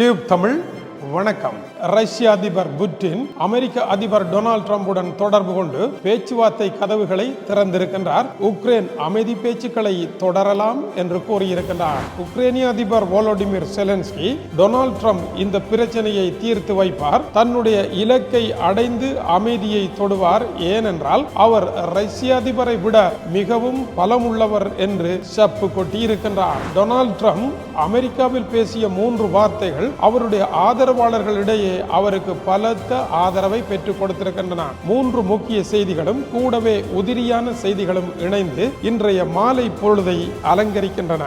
Tube Tamil வணக்கம். ரஷ்ய அதிபர் புட்டின் அமெரிக்க அதிபர் டொனால்ட் ட்ரம்புடன் தொடர்பு கொண்டு பேச்சுவார்த்தை கதவுகளை திறந்திருக்கின்றார். உக்ரைன் அமைதி பேச்சுக்களை தொடரலாம் என்று கூறியிருக்கின்றார். உக்ரைனிய அதிபர் வோலோடிமிர் செலன்ஸ்கி டொனால்ட் ட்ரம்ப் இந்த பிரச்சனையை தீர்த்து வைப்பார். தன்னுடைய இலக்கை அடைந்து அமைதியை தொடுவார். ஏனென்றால் அவர் ரஷ்ய அதிபரை விட மிகவும் பலமுள்ளவர் என்று சப்பு கொட்டியிருக்கின்றார். டொனால்ட் ட்ரம்ப் அமெரிக்காவில் பேசிய மூன்று வார்த்தைகள் அவருடைய ஆதரவு ஆதரவாளர்களிடையே அவருக்கு பலத்த ஆதரவை பெற்றுக் கொடுத்திருக்கின்றன. மூன்று முக்கிய செய்திகளும் கூடவே உதிரியான செய்திகளும் இணைந்து இன்றைய மாலை பொழுதை அலங்கரிக்கின்றன.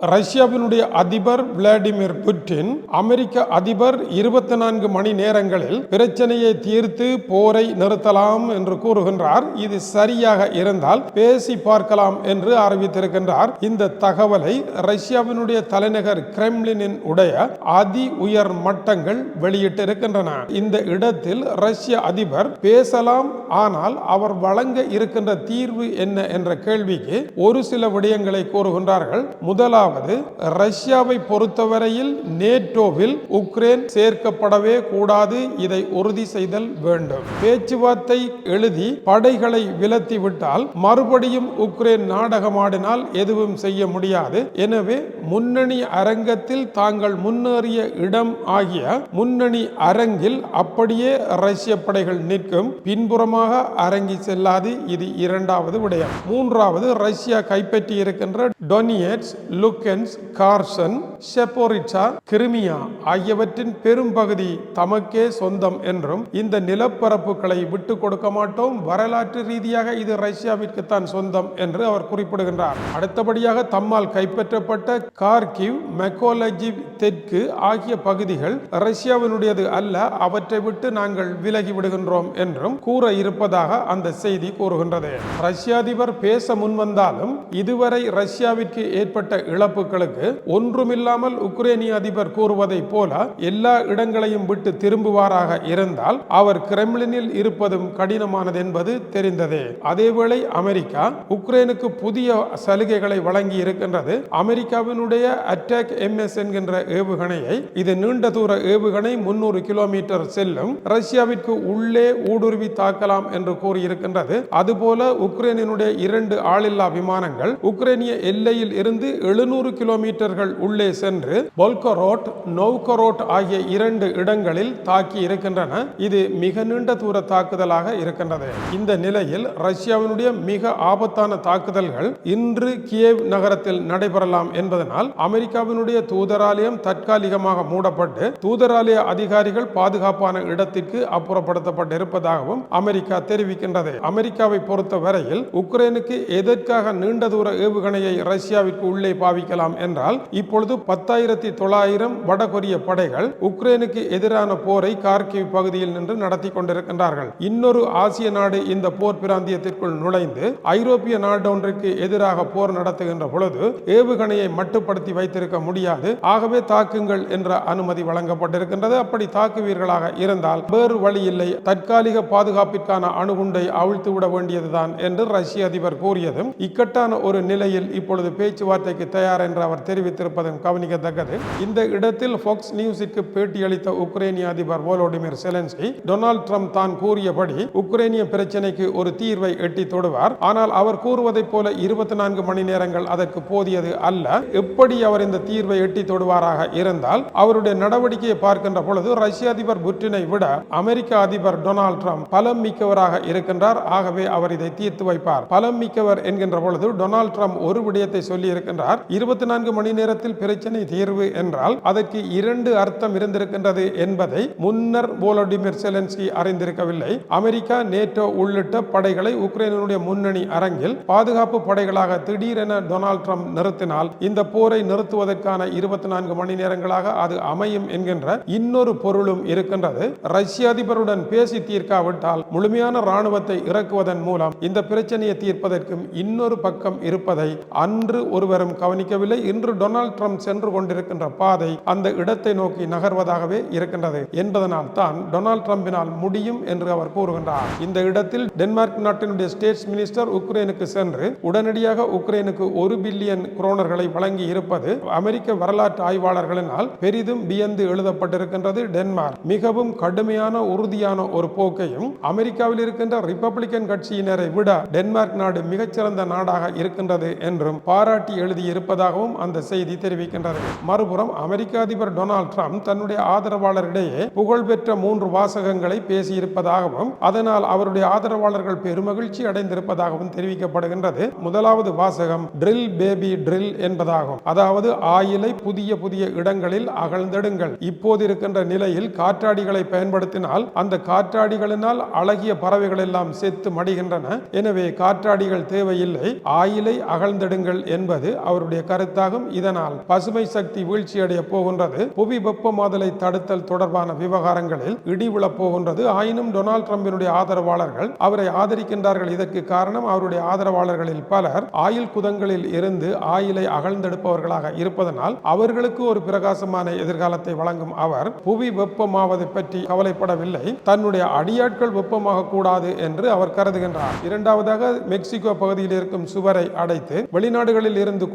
ரஷ்யாவினுடைய அதிபர் விளாடிமிர் புட்டின் அமெரிக்க அதிபர் இருபத்தி நான்கு மணி நேரங்களில் பிரச்சனையை தீர்த்து போரை நிறுத்தலாம் என்று கூறுகின்றார். இது சரியாக இருந்தால் பேசி பார்க்கலாம் என்று அறிவித்திருக்கின்றார். இந்த தகவலை ரஷ்யாவினுடைய தலைநகர் கிரெம்லினின் உடைய அதி உயர் மட்டங்கள் வெளியிட்டிருக்கின்றன. இந்த இடத்தில் ரஷ்ய அதிபர் பேசலாம் ஆனால் அவர் வழங்க இருக்கின்ற தீர்வு என்ன என்ற கேள்விக்கு ஒரு சில விடயங்களை கூறுகின்றார்கள். முதலாவது அதாவது ரஷ்யாவை பொறுத்தவரையில் நேட்டோவில் உக்ரைன் சேர்க்கப்படவே கூடாது இதை உறுதி செய்தல் வேண்டும். பேச்சுவார்த்தை எழுதி படைகளை விலத்தி விட்டால் மறுபடியும் உக்ரைன் நாடகமாடினால் எதுவும் செய்ய முடியாது. எனவே முன்னணி அரங்கத்தில் தாங்கள் முன்னேறிய இடம் ஆகிய முன்னணி அரங்கில் அப்படியே ரஷ்ய படைகள் நிற்கும். பின்புறமாக அரங்கி செல்லாது இது இரண்டாவது விடயம். மூன்றாவது ரஷ்யா கைப்பற்றி இருக்கின்ற டொனியட்ஸ் லுக் லுக்கென்ஸ் கார்சன் ஷெப்போரிச்சா கிருமியா ஆகியவற்றின் பெரும்பகுதி தமக்கே சொந்தம் என்றும் இந்த நிலப்பரப்புகளை விட்டு கொடுக்க மாட்டோம். வரலாற்று ரீதியாக இது ரஷ்யாவிற்கு தான் சொந்தம் என்று அவர் குறிப்பிடுகின்றார். அடுத்தபடியாக தம்மால் கைப்பற்றப்பட்ட கார்கிவ் மெக்கோலஜி தெற்கு ஆகிய பகுதிகள் ரஷ்யாவினுடையது அல்ல அவற்றை விட்டு நாங்கள் விலகி விடுகின்றோம் என்றும் கூற இருப்பதாக அந்த செய்தி கூறுகின்றது. ரஷ்ய அதிபர் பேச முன்வந்தாலும் இதுவரை ரஷ்யாவிற்கு ஏற்பட்ட இழப்புகளுக்கு ஒன்றுமில்லாமல் உக்ரேனிய அதிபர் கூறுவதைப் போல எல்லா இடங்களையும் விட்டு திரும்புவாராக இருந்தால் அவர் கிரெம்லினில் இருப்பதும் கடினமானது என்பது தெரிந்ததே. அதேவேளை அமெரிக்கா உக்ரைனுக்கு புதிய சலுகைகளை வழங்கி இருக்கின்றது. அமெரிக்காவினுடைய அட்டாக் எம்எஸ் என்கின்ற ஏவுகணையை இது நீண்ட தூர ஏவுகணை முன்னூறு கிலோமீட்டர் செல்லும். ரஷ்யாவிற்கு உள்ளே ஊடுருவி தாக்கலாம் என்று கூறியிருக்கின்றது. அதுபோல உக்ரைனினுடைய இரண்டு ஆளில்லா விமானங்கள் உக்ரைனிய எல்லையில் இருந்து எழுநூறு கிலோமீட்டர்கள் உள்ளே சென்று பொல்கரோட் நௌகரோட் ஆகிய இரண்டு இடங்களில் தாக்கி இருக்கின்றன. இது மிக நீண்ட தூர தாக்குதலாக இருக்கின்றது. இந்த நிலையில் ரஷ்யாவினுடைய மிக ஆபத்தான தாக்குதல்கள் இன்று கியேவ் நகரத்தில் நடைபெறலாம் என்பதனால் அமெரிக்காவினுடைய தூதராலயம் தற்காலிகமாக மூடப்பட்டு தூதராலய அதிகாரிகள் பாதுகாப்பான இடத்திற்கு அப்புறப்படுத்தப்பட்டிருப்பதாகவும் அமெரிக்கா தெரிவிக்கின்றது. அமெரிக்காவை பொறுத்த வரையில் உக்ரைனுக்கு எதற்காக நீண்ட தூர ஏவுகணையை ரஷ்யாவிற்கு உள்ளே பாவிக்கலாம் என்றால் இப்பொழுது பத்தாயிரத்தி தொள்ளாயிரம் வடகொரிய படைகள் உக்ரைனுக்கு எதிரான போரை கார்கிவ் பகுதியில் நின்று நடத்தி கொண்டிருக்கின்றார்கள். இன்னொரு ஆசிய நாடு இந்த போர் பிராந்தியத்திற்குள் நுழைந்து ஐரோப்பிய நாடு ஒன்றுக்கு எதிராக போர் நடத்துகின்ற பொழுது ஏவுகணையை மட்டுப்படுத்தி வைத்திருக்க முடியாது. ஆகவே தாக்குங்கள் என்ற அனுமதி வழங்கப்பட்டிருக்கின்றது. அப்படி தாக்குவீர்களாக இருந்தால் வேறு வழி இல்லை. தற்காலிக பாதுகாப்பிற்கான அணுகுண்டை அவிழ்த்து விட வேண்டியதுதான் என்று ரஷ்ய அதிபர் கூறியதும் இக்கட்டான ஒரு நிலையில் இப்பொழுது பேச்சுவார்த்தைக்கு தயார் தயார் என்று அவர் தெரிவித்திருப்பதும் கவனிக்கத்தக்கது. இந்த இடத்தில் ஃபாக்ஸ் நியூஸுக்கு பேட்டியளித்த உக்ரைனிய அதிபர் வோலோடிமிர் செலன்ஸ்கி டொனால்ட் ட்ரம்ப் தான் கூறியபடி உக்ரைனிய பிரச்சனைக்கு ஒரு தீர்வை எட்டி தொடுவார். ஆனால் அவர் கூறுவதைப் போல இருபத்தி நான்கு மணி நேரங்கள் அதற்கு போதியது அல்ல. எப்படி அவர் இந்த தீர்வை எட்டி தொடுவாராக இருந்தால் அவருடைய நடவடிக்கையை பார்க்கின்ற பொழுது ரஷ்ய அதிபர் புட்டினை விட அமெரிக்க அதிபர் டொனால்ட் ட்ரம்ப் பலம் மிக்கவராக இருக்கின்றார். ஆகவே அவர் இதை தீர்த்து வைப்பார். பலம் மிக்கவர் என்கின்ற பொழுது டொனால்ட் ட்ரம்ப் ஒரு விடயத்தை சொல்லி இருக்கின்றார் இருபத்தி நான்கு மணி நேரத்தில் பிரச்சனை தீர்வு என்றால் அதற்கு இரண்டு அர்த்தம் இருந்திருக்கின்றது என்பதை முன்னர் போலோடிமிர் செலன்சி அறிந்திருக்கவில்லை. அமெரிக்கா நேட்டோ உள்ளிட்ட படைகளை உக்ரைனுடைய முன்னணி அரங்கில் பாதுகாப்பு படைகளாக திடீரென டொனால்ட் ட்ரம்ப் நிறுத்தினால் இந்த போரை நிறுத்துவதற்கான இருபத்தி நான்கு மணி நேரங்களாக அது அமையும் என்கின்ற இன்னொரு பொருளும் இருக்கின்றது. ரஷ்ய அதிபருடன் பேசி தீர்க்காவிட்டால் முழுமையான ராணுவத்தை இறக்குவதன் மூலம் இந்த பிரச்சனையை தீர்ப்பதற்கும் இன்னொரு பக்கம் இருப்பதை அன்று ஒருவரும் கவனிக்க சம்பவிக்கவில்லை இன்று டொனால்ட் ட்ரம்ப் சென்று கொண்டிருக்கின்ற பாதை அந்த இடத்தை நோக்கி நகர்வதாகவே இருக்கின்றது. என்பதனால் தான் டொனால்ட் ட்ரம்பினால் முடியும் என்று அவர் கூறுகின்றார். இந்த இடத்தில் டென்மார்க் நாட்டினுடைய ஸ்டேட்ஸ் மினிஸ்டர் உக்ரைனுக்கு சென்று உடனடியாக உக்ரைனுக்கு ஒரு பில்லியன் குரோனர்களை வழங்கி இருப்பது அமெரிக்க வரலாற்று ஆய்வாளர்களினால் பெரிதும் வியந்து எழுதப்பட்டிருக்கின்றது டென்மார்க். மிகவும் கடுமையான உறுதியான ஒரு போக்கையும் அமெரிக்காவில் இருக்கின்ற ரிப்பப்ளிக்கன் கட்சியினரை விட டென்மார்க் நாடு மிகச்சிறந்த நாடாக இருக்கின்றது என்றும் பாராட்டி எழுதியிருப்பது இருப்பதாகவும் அந்த செய்தி தெரிவிக்கின்றது. மறுபுறம் அமெரிக்க அதிபர் டொனால்ட் ட்ரம்ப் தன்னுடைய ஆதரவாளரிடையே புகழ்பெற்ற மூன்று வாசகங்களை பேசியிருப்பதாகவும் அதனால் அவருடைய ஆதரவாளர்கள் பெருமகிழ்ச்சி அடைந்திருப்பதாகவும் தெரிவிக்கப்படுகின்றது. முதலாவது வாசகம் ட்ரில் பேபி ட்ரில் என்பதாகும். அதாவது ஆயிலை புதிய புதிய இடங்களில் அகழ்ந்தெடுங்கள். இப்போது இருக்கின்ற நிலையில் காற்றாடிகளை பயன்படுத்தினால் அந்த காற்றாடிகளினால் அழகிய பறவைகள் எல்லாம் செத்து மடிகின்றன. எனவே காற்றாடிகள் தேவையில்லை ஆயிலை அகழ்ந்தெடுங்கள் என்பது அவருடைய கருத்தாகும். இதனால் பசுமை சக்தி வீழ்ச்சியடைய போகின்றது. புவி வெப்பமாதலை தடுத்தல் தொடர்பான விவகாரங்களில் இடி போகின்றது. ஆயினும் டொனால்ட் ட்ரம்பினுடைய ஆதரவாளர்கள் அவரை ஆதரிக்கின்றார்கள். இதற்கு காரணம் அவருடைய ஆதரவாளர்களில் பலர் ஆயில் குதங்களில் இருந்து ஆயிலை அகழ்ந்தெடுப்பவர்களாக இருப்பதனால் அவர்களுக்கு ஒரு பிரகாசமான எதிர்காலத்தை வழங்கும் அவர் புவி வெப்பமாவது பற்றி கவலைப்படவில்லை. தன்னுடைய அடியாட்கள் வெப்பமாக கூடாது என்று அவர் கருதுகின்றார். இரண்டாவதாக மெக்சிகோ பகுதியில் இருக்கும் சுவரை அடைத்து வெளிநாடுகளில் இருந்து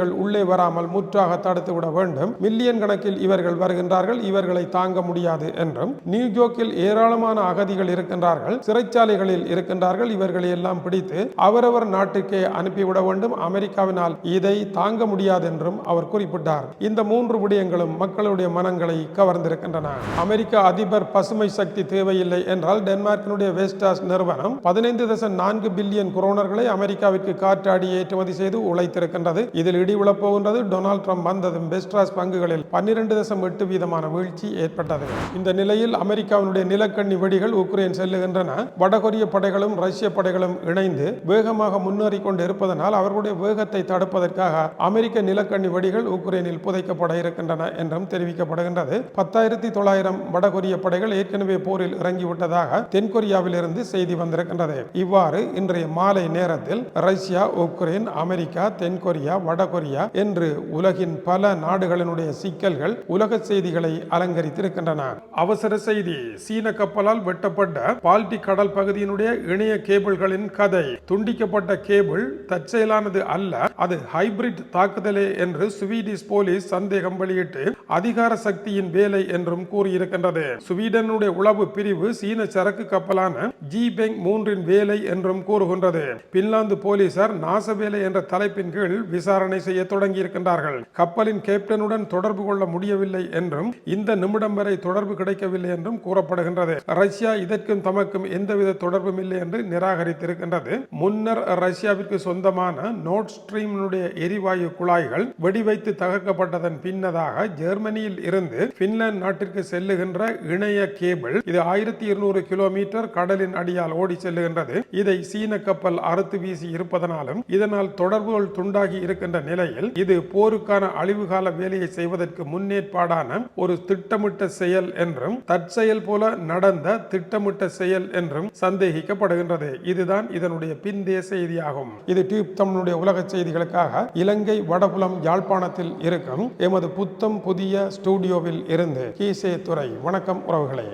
எதிரிகள் உள்ளே வராமல் முற்றாக தடுத்து விட வேண்டும். மில்லியன் கணக்கில் இவர்கள் வருகின்றார்கள் இவர்களை தாங்க முடியாது என்றும். நியூயோர்க்கில் ஏராளமான அகதிகள் இருக்கின்றார்கள் சிறைச்சாலைகளில் இருக்கின்றார்கள் இவர்களை எல்லாம் பிடித்து அவரவர் நாட்டுக்கே அனுப்பிவிட வேண்டும். அமெரிக்காவினால் இதை தாங்க முடியாது என்றும் அவர் குறிப்பிட்டார். இந்த மூன்று விடயங்களும் மக்களுடைய மனங்களை கவர்ந்திருக்கின்றன. அமெரிக்க அதிபர் பசுமை சக்தி தேவையில்லை என்றால் டென்மார்க்கினுடைய வெஸ்டாஸ் நிறுவனம் பதினைந்து தசம் நான்கு பில்லியன் குரோனர்களை அமெரிக்காவிற்கு காற்றாடி ஏற்றுமதி செய்து உழைத்திருக்கின்றது. இதில் இடி விழப்போகின்றது டொனால்ட் ட்ரம்ப் வந்ததும் பெஸ்ட்ராஸ் பங்குகளில் பன்னிரண்டு தசம் எட்டு வீதமான வீழ்ச்சி ஏற்பட்டது. இந்த நிலையில் அமெரிக்காவினுடைய நிலக்கண்ணி வெடிகள் உக்ரைன் செல்லுகின்றன. வடகொரிய படைகளும் ரஷ்ய படைகளும் இணைந்து வேகமாக முன்னேறி கொண்டு இருப்பதனால் அவர்களுடைய வேகத்தை தடுப்பதற்காக அமெரிக்க நிலக்கண்ணி வெடிகள் உக்ரைனில் புதைக்கப்பட இருக்கின்றன என்றும் தெரிவிக்கப்படுகின்றது. பத்தாயிரத்தி தொள்ளாயிரம் வடகொரிய படைகள் ஏற்கனவே போரில் இறங்கிவிட்டதாக தென்கொரியாவில் இருந்து செய்தி வந்திருக்கின்றது. இவ்வாறு இன்றைய மாலை நேரத்தில் ரஷ்யா உக்ரைன் அமெரிக்கா தென்கொரியா வடகொரியா என்று உலகின் பல நாடுகளினுடைய சிக்கல்கள் உலக செய்திகளை அலங்கரித்திருக்கின்றன. அவசர செய்தி சீன கப்பலால் வெட்டப்பட்ட பால்டிக் கடல் பகுதியினுடைய இணைய கேபிள்களின் கதை. துண்டிக்கப்பட்ட கேபிள் தற்செயலானது அல்ல அது ஹைபிரிட் தாக்குதலே என்று ஸ்வீடிஷ் போலீஸ் சந்தேகம் வெளியிட்டு அதிகார சக்தியின் வேலை என்றும் கூறியிருக்கின்றது. ஸ்வீடனுடைய உளவு பிரிவு சீன சரக்கு கப்பலான ஜி பெங் மூன்றின் வேலை என்றும் கூறுகின்றது. பின்லாந்து போலீசார் நாச வேலை என்ற தலைப்பின் கீழ் விசாரணை செய்ய தொடங்கி இருக்கின்றார்கள் கப்பலின் கேப்டனுடன் தொடர்பு கொள்ள முடியவில்லை என்றும் இந்த நிமிடம் வரை தொடர்பு கிடைக்கவில்லை என்றும் கூறப்படுகின்றது. ரஷ்யா இதற்கும் தமக்கும் எந்தவித தொடர்பும் இல்லை என்று நிராகரித்திருக்கின்றது. முன்னர் ரஷ்யாவிற்கு சொந்தமான நோட் ஸ்ட்ரீமினுடைய எரிவாயு குழாய்கள் வெடிவைத்து தகர்க்கப்பட்டதன் பின்னதாக ஜெர்மனியில் இருந்து பின்லாந்து நாட்டிற்கு செல்லுகின்ற இணைய கேபிள் இது ஆயிரத்தி இருநூறு கிலோமீட்டர் கடலின் அடியால் ஓடி செல்லுகின்றது. இதை சீன கப்பல் அறுத்து வீசி இருப்பதனாலும் இதனால் தொடர்புகள் துண்டாகி இருக்கின்ற நிலையில் இது போருக்கான அழிவுகால வேலையை செய்வதற்கு முன்னேற்பாடான ஒரு திட்டமிட்ட செயல் என்றும் தற்செயல் போல நடந்த திட்டமிட்ட செயல் என்றும் சந்தேகிக்கப்படுகின்றது. இதுதான் இதனுடைய பிந்தைய செய்தியாகும். இது டியூப் தமிழுடைய உலக செய்திகளுக்காக இலங்கை வடபுலம் யாழ்ப்பாணத்தில் இருக்கும் எமது புத்தம் புதிய ஸ்டூடியோவில் இருந்து கீசே துறை வணக்கம் உறவுகளே.